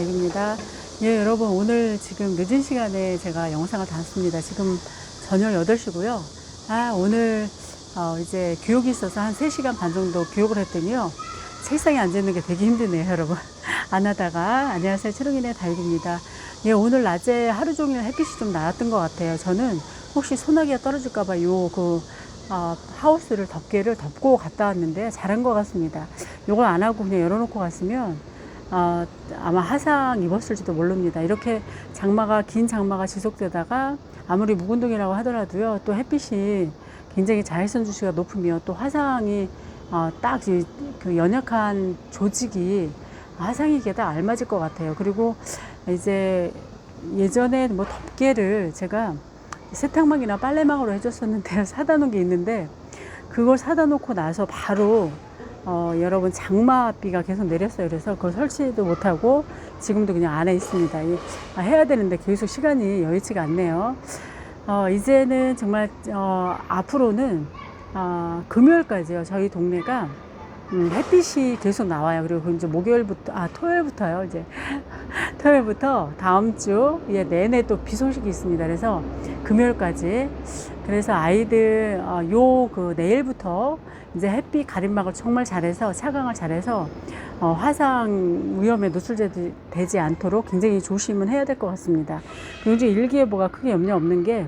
다육입니다. 예, 여러분 오늘 지금 늦은 시간에 제가 영상을 담습니다. 지금 저녁 8시고요. 아, 오늘 어, 이제 교육이 있어서 한 3시간 반 정도 교육을 했더니요. 책상에 앉아있는 게 되게 힘드네요, 여러분. 안 하다가 안녕하세요, 최롱인의 다육입니다. 예, 오늘 낮에 하루 종일 햇빛이 좀 나왔던 것 같아요. 저는 혹시 소나기가 떨어질까봐 요, 그, 어, 하우스를 덮개를 덮고 갔다 왔는데 잘한 것 같습니다. 요걸 안 하고 그냥 열어놓고 갔으면 어, 아마 화상 입었을지도 모릅니다. 이렇게 장마가 긴 장마가 지속되다가 아무리 묵은동이라고 하더라도요 또 햇빛이 굉장히 자외선 주시가 높으면 또 화상이 어, 딱그 연약한 조직이 화상에게 다 알맞을 것 같아요. 그리고 이제 예전에 뭐 덮개를 제가 세탁망이나 빨래망으로 해줬었는데 사다 놓은 게 있는데 그걸 사다 놓고 나서 바로 어, 여러분 장마비가 계속 내렸어요. 그래서 그걸 설치도 못하고 지금도 그냥 안에 있습니다. 이, 아, 해야 되는데 계속 시간이 여의치가 않네요. 어, 이제는 정말 어, 앞으로는 어, 금요일까지요. 저희 동네가 음, 햇빛이 계속 나와요. 그리고 이제 목요일부터, 아, 토요일부터요. 이제 토요일부터 다음 주 예, 내내 또 비 소식이 있습니다. 그래서 금요일까지. 그래서 아이들, 어, 요, 그, 내일부터 이제 햇빛 가림막을 정말 잘해서, 차광을 잘해서, 어, 화상 위험에 노출되지 않도록 굉장히 조심은 해야 될 것 같습니다. 그리고 일기예보가 크게 염려 없는 게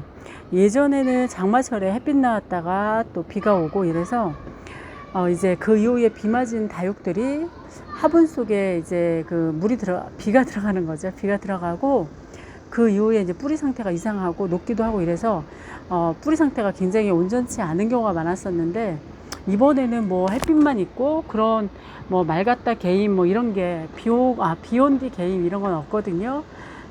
예전에는 장마철에 햇빛 나왔다가 또 비가 오고 이래서 어, 이제 그 이후에 비 맞은 다육들이 화분 속에 이제 그 물이 들어, 비가 들어가는 거죠. 비가 들어가고 그 이후에 이제 뿌리 상태가 이상하고 녹기도 하고 이래서 어, 뿌리 상태가 굉장히 온전치 않은 경우가 많았었는데 이번에는 뭐 햇빛만 있고 그런 뭐 맑았다 개임 뭐 이런 게 비오, 아, 비온 뒤 개임 이런 건 없거든요.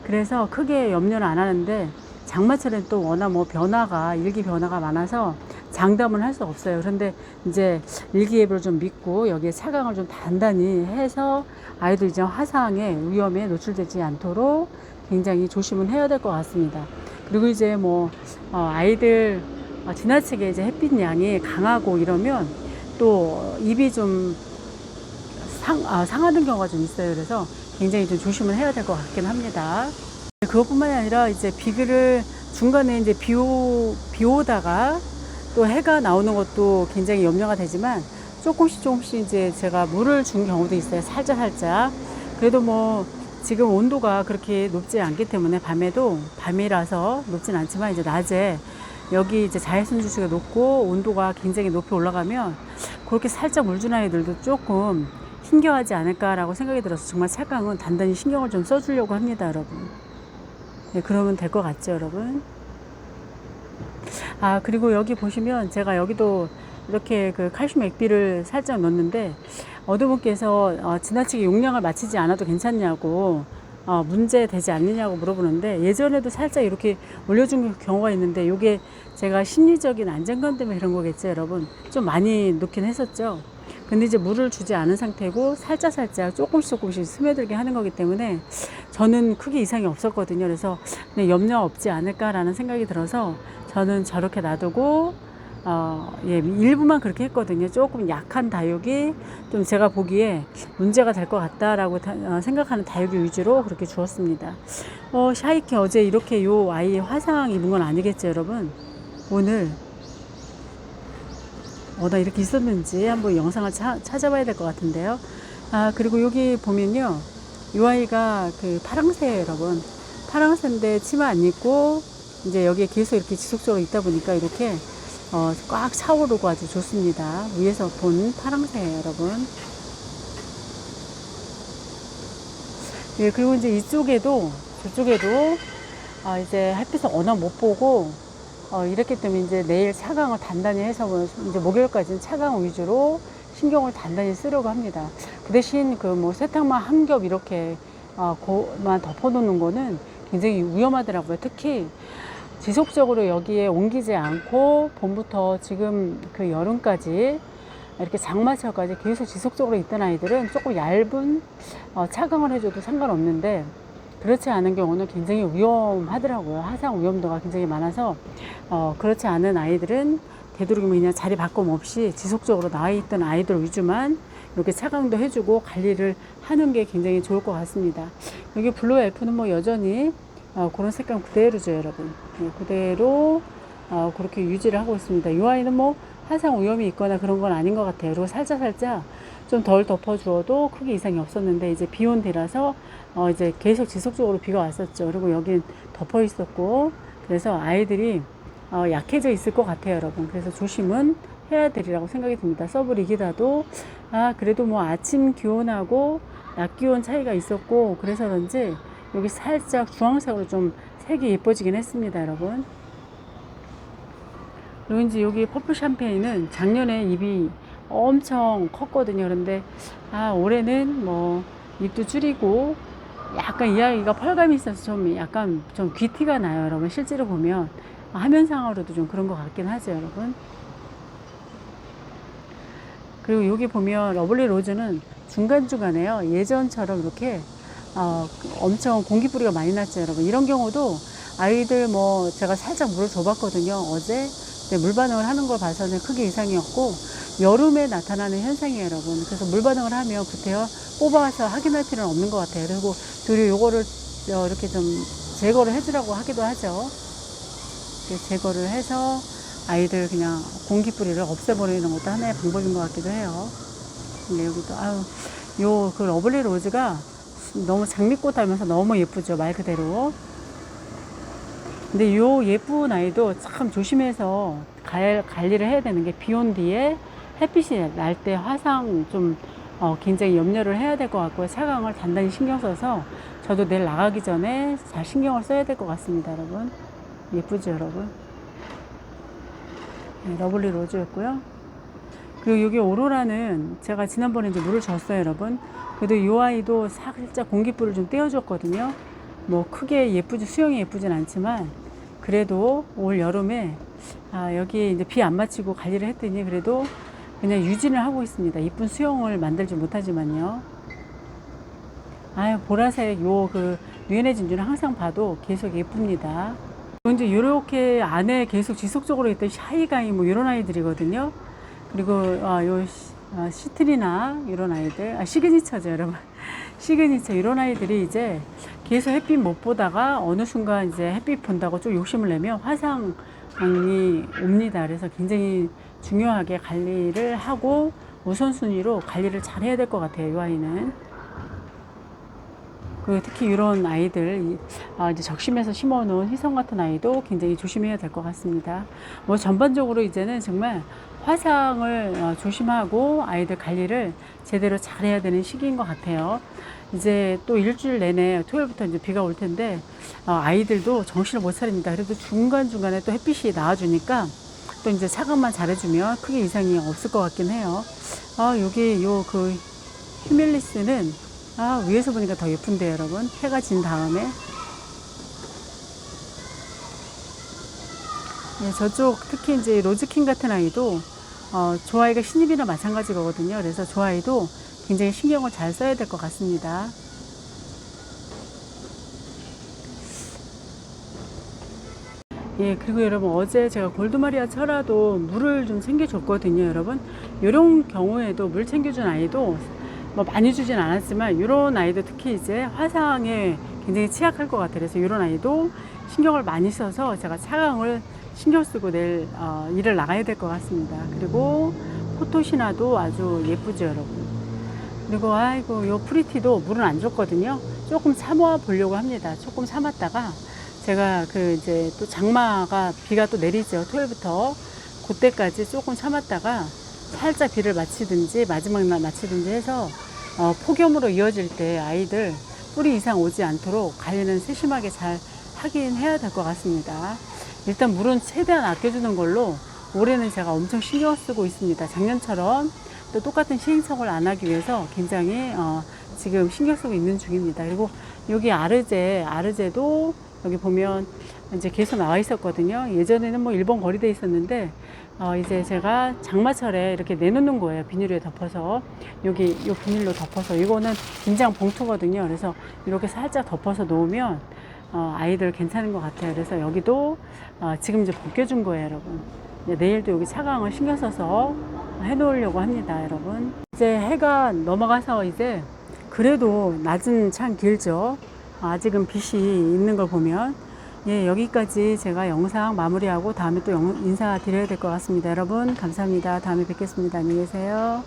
그래서 크게 염려는 안 하는데 장마철엔 또 워낙 뭐 변화가 일기 변화가 많아서 장담을 할 수 없어요. 그런데 이제 일기예보를 좀 믿고 여기에 차강을 좀 단단히 해서 아이들 이제 화상의 위험에 노출되지 않도록 굉장히 조심을 해야 될 것 같습니다. 그리고 이제 뭐 어, 아이들 어, 지나치게 이제 햇빛 양이 강하고 이러면 또 입이 좀 상, 아, 상하는 경우가 좀 있어요. 그래서 굉장히 좀 조심을 해야 될 것 같긴 합니다. 그것뿐만이 아니라 이제 비를 중간에 이제 비, 오, 비 오다가 또 해가 나오는 것도 굉장히 염려가 되지만 조금씩 조금씩 이제 제가 물을 준 경우도 있어요. 살짝 살짝. 그래도 뭐 지금 온도가 그렇게 높지 않기 때문에 밤에도 밤이라서 높진 않지만 이제 낮에 여기 이제 자외선 주수가 높고 온도가 굉장히 높이 올라가면 그렇게 살짝 물준 아이들도 조금 힘겨워하지 않을까라고 생각이 들어서 정말 착강은 단단히 신경을 좀 써주려고 합니다, 여러분. 네, 그러면 될 것 같죠, 여러분? 아, 그리고 여기 보시면 제가 여기도 이렇게 그 칼슘 액비를 살짝 넣었는데 어느 분께서 어, 지나치게 용량을 맞추지 않아도 괜찮냐고 어, 문제 되지 않느냐고 물어보는데 예전에도 살짝 이렇게 올려준 경우가 있는데 이게 제가 심리적인 안정감 때문에 그런 거겠죠, 여러분. 좀 많이 넣긴 했었죠. 근데 이제 물을 주지 않은 상태고 살짝 살짝 조금씩 조금씩 스며들게 하는 거기 때문에 저는 크게 이상이 없었거든요. 그래서 염려 없지 않을까라는 생각이 들어서 저는 저렇게 놔두고 어, 예, 일부만 그렇게 했거든요. 조금 약한 다육이 좀 제가 보기에 문제가 될 것 같다라고 다, 어, 생각하는 다육이 위주로 그렇게 주었습니다. 어, 샤이키 어제 이렇게 요 아이 화상 입은 건 아니겠죠, 여러분? 오늘 어, 나 이렇게 있었는지 한번 영상을 차, 찾아봐야 될 것 같은데요. 아, 그리고 여기 보면요. 이 아이가 그 파랑새예요, 여러분. 파랑새인데 치마 안 입고 이제 여기에 계속 이렇게 지속적으로 있다 보니까 이렇게 어, 꽉 차오르고 아주 좋습니다. 위에서 본 파랑새예요, 여러분. 예, 그리고 이제 이쪽에도, 저쪽에도, 아, 이제 햇빛을 워낙 못 보고, 어, 이렇기 때문에 이제 내일 차강을 단단히 해서 뭐 이제 목요일까지는 차강 위주로 신경을 단단히 쓰려고 합니다. 그 대신 그 뭐 세탁만 한 겹 이렇게 어, 고만 덮어놓는 거는 굉장히 위험하더라고요. 특히 지속적으로 여기에 옮기지 않고 봄부터 지금 그 여름까지 이렇게 장마철까지 계속 지속적으로 있던 아이들은 조금 얇은 어, 차강을 해줘도 상관없는데 그렇지 않은 경우는 굉장히 위험하더라고요. 화상 위험도가 굉장히 많아서 어, 그렇지 않은 아이들은 되도록이면 그냥 자리 바꿈 없이 지속적으로 나와 있던 아이들 위주만 이렇게 차광도 해주고 관리를 하는 게 굉장히 좋을 것 같습니다. 여기 블루 엘프는 뭐 여전히 어, 그런 색감 그대로죠, 여러분. 네, 그대로 어, 그렇게 유지를 하고 있습니다. 이 아이는 뭐 화상 위험이 있거나 그런 건 아닌 것 같아요. 그리고 살짝 살짝 좀 덜 덮어주어도 크게 이상이 없었는데 이제 비온 뒤라서 어, 이제 계속 지속적으로 비가 왔었죠. 그리고 여긴 덮어 있었고 그래서 아이들이 어, 약해져 있을 것 같아요, 여러분. 그래서 조심은 해야 되리라고 생각이 듭니다. 서브 리기다도 아 그래도 뭐 아침 기온하고 낮 기온 차이가 있었고 그래서 그런지 여기 살짝 주황색으로 좀 색이 예뻐지긴 했습니다, 여러분. 그리고 이제 여기 퍼플 샴페인은 작년에 잎이 엄청 컸거든요. 그런데 아 올해는 뭐 잎도 줄이고 약간 이 아이가 펄감이 있어서 좀 약간 좀 귀티가 나요, 여러분. 실제로 보면 화면상으로도 좀 그런 것 같긴 하죠, 여러분. 그리고 여기 보면 러블리 로즈는 중간중간에요. 예전처럼 이렇게 어, 엄청 공기 뿌리가 많이 났죠, 여러분. 이런 경우도 아이들 뭐 제가 살짝 물을 줘봤거든요, 어제. 근데 물 반응을 하는 걸 봐서는 크게 이상이 없고 여름에 나타나는 현상이에요, 여러분. 그래서 물 반응을 하면 구태여 뽑아서 확인할 필요는 없는 것 같아요. 그리고 도리어 요거를 어, 이렇게 좀 제거를 해주라고 하기도 하죠. 제거를 해서 아이들 그냥 공기 뿌리를 없애버리는 것도 하나의 방법인 것 같기도 해요. 근데 여기도 아유 요 그 러블리 로즈가 너무 장미꽃 닮아서 너무 예쁘죠 말 그대로. 근데 요 예쁜 아이도 참 조심해서 갈, 관리를 해야 되는 게 비 온 뒤에 햇빛이 날 때 화상 좀 어, 굉장히 염려를 해야 될 것 같고요. 차광을 단단히 신경 써서 저도 내일 나가기 전에 잘 신경을 써야 될 것 같습니다, 여러분. 예쁘죠, 여러분? 네, 러블리 로즈였고요. 그리고 여기 오로라는 제가 지난번에 이제 물을 줬어요, 여러분. 그래도 이 아이도 살짝 공기불을 좀 떼어줬거든요. 뭐 크게 예쁘지 수영이 예쁘진 않지만 그래도 올 여름에 아, 여기 이제 비 안 맞히고 관리를 했더니 그래도 그냥 유진을 하고 있습니다. 이쁜 수영을 만들지 못하지만요. 아유 보라색 요 그 유엔의 진주는 항상 봐도 계속 예쁩니다. 이제 이렇게 안에 계속 지속적으로 있던 샤이가이 뭐 이런 아이들이거든요. 그리고 아, 요 시- 아, 시트리나 이런 아이들, 아, 시그니처죠, 여러분. 시그니처 이런 아이들이 이제 계속 햇빛 못 보다가 어느 순간 이제 햇빛 본다고 좀 욕심을 내면 화상이 옵니다. 그래서 굉장히 중요하게 관리를 하고 우선순위로 관리를 잘 해야 될 것 같아요, 이 아이는. 그 특히 이런 아이들 이- 아, 이제 적심해서 심어놓은 희성 같은 아이도 굉장히 조심해야 될 것 같습니다. 뭐 전반적으로 이제는 정말 화상을 어, 조심하고 아이들 관리를 제대로 잘해야 되는 시기인 것 같아요. 이제 또 일주일 내내 토요일부터 이제 비가 올 텐데 어, 아이들도 정신을 못 차립니다. 그래도 중간 중간에 또 햇빛이 나와주니까 또 이제 차감만 잘해주면 크게 이상이 없을 것 같긴 해요. 아 여기 요 그 휴밀리스는 아, 위에서 보니까 더 예쁜데요, 여러분. 해가 진 다음에. 예, 저쪽 특히 이제 로즈킹 같은 아이도 어, 저 아이가 신입이나 마찬가지거든요. 그래서 저 아이도 굉장히 신경을 잘 써야 될 것 같습니다. 예, 그리고 여러분 어제 제가 골드마리아 철화도 물을 좀 챙겨줬거든요, 여러분. 이런 경우에도 물 챙겨준 아이도 뭐 많이 주진 않았지만 이런 아이도 특히 이제 화상에 굉장히 취약할 것 같아요. 그래서 이런 아이도 신경을 많이 써서 제가 차강을 신경 쓰고 내일 어, 일을 나가야 될 것 같습니다. 그리고 포토시나도 아주 예쁘죠, 여러분. 그리고 아이고 요 프리티도 물은 안 줬거든요. 조금 참아 보려고 합니다. 조금 참았다가 제가 그 이제 또 장마가 비가 또 내리죠. 토요일부터 그때까지 조금 참았다가 살짝 비를 마치든지 마지막 날 마치든지 해서 어, 폭염으로 이어질 때 아이들 뿌리 이상 오지 않도록 관리는 세심하게 잘 하긴 해야 될 것 같습니다. 일단 물은 최대한 아껴주는 걸로 올해는 제가 엄청 신경 쓰고 있습니다. 작년처럼 또 똑같은 시행착오를 안 하기 위해서 굉장히 어, 지금 신경 쓰고 있는 중입니다. 그리고 여기 아르제, 아르제도 여기 보면 이제 계속 나와 있었거든요. 예전에는 뭐 일본 거리돼 있었는데 어, 이제 제가 장마철에 이렇게 내놓는 거예요. 비닐에 덮어서 여기 요 비닐로 덮어서 이거는 김장 봉투거든요. 그래서 이렇게 살짝 덮어서 놓으면 어, 아이들 괜찮은 것 같아요. 그래서 여기도 어, 지금 이제 벗겨준 거예요, 여러분. 네, 내일도 여기 차강을 신경 써서 해 놓으려고 합니다, 여러분. 이제 해가 넘어가서 이제 그래도 낮은 참 길죠. 아직은 빛이 있는 걸 보면. 예, 여기까지 제가 영상 마무리하고 다음에 또 영- 인사드려야 될 것 같습니다. 여러분, 감사합니다. 다음에 뵙겠습니다. 안녕히 계세요.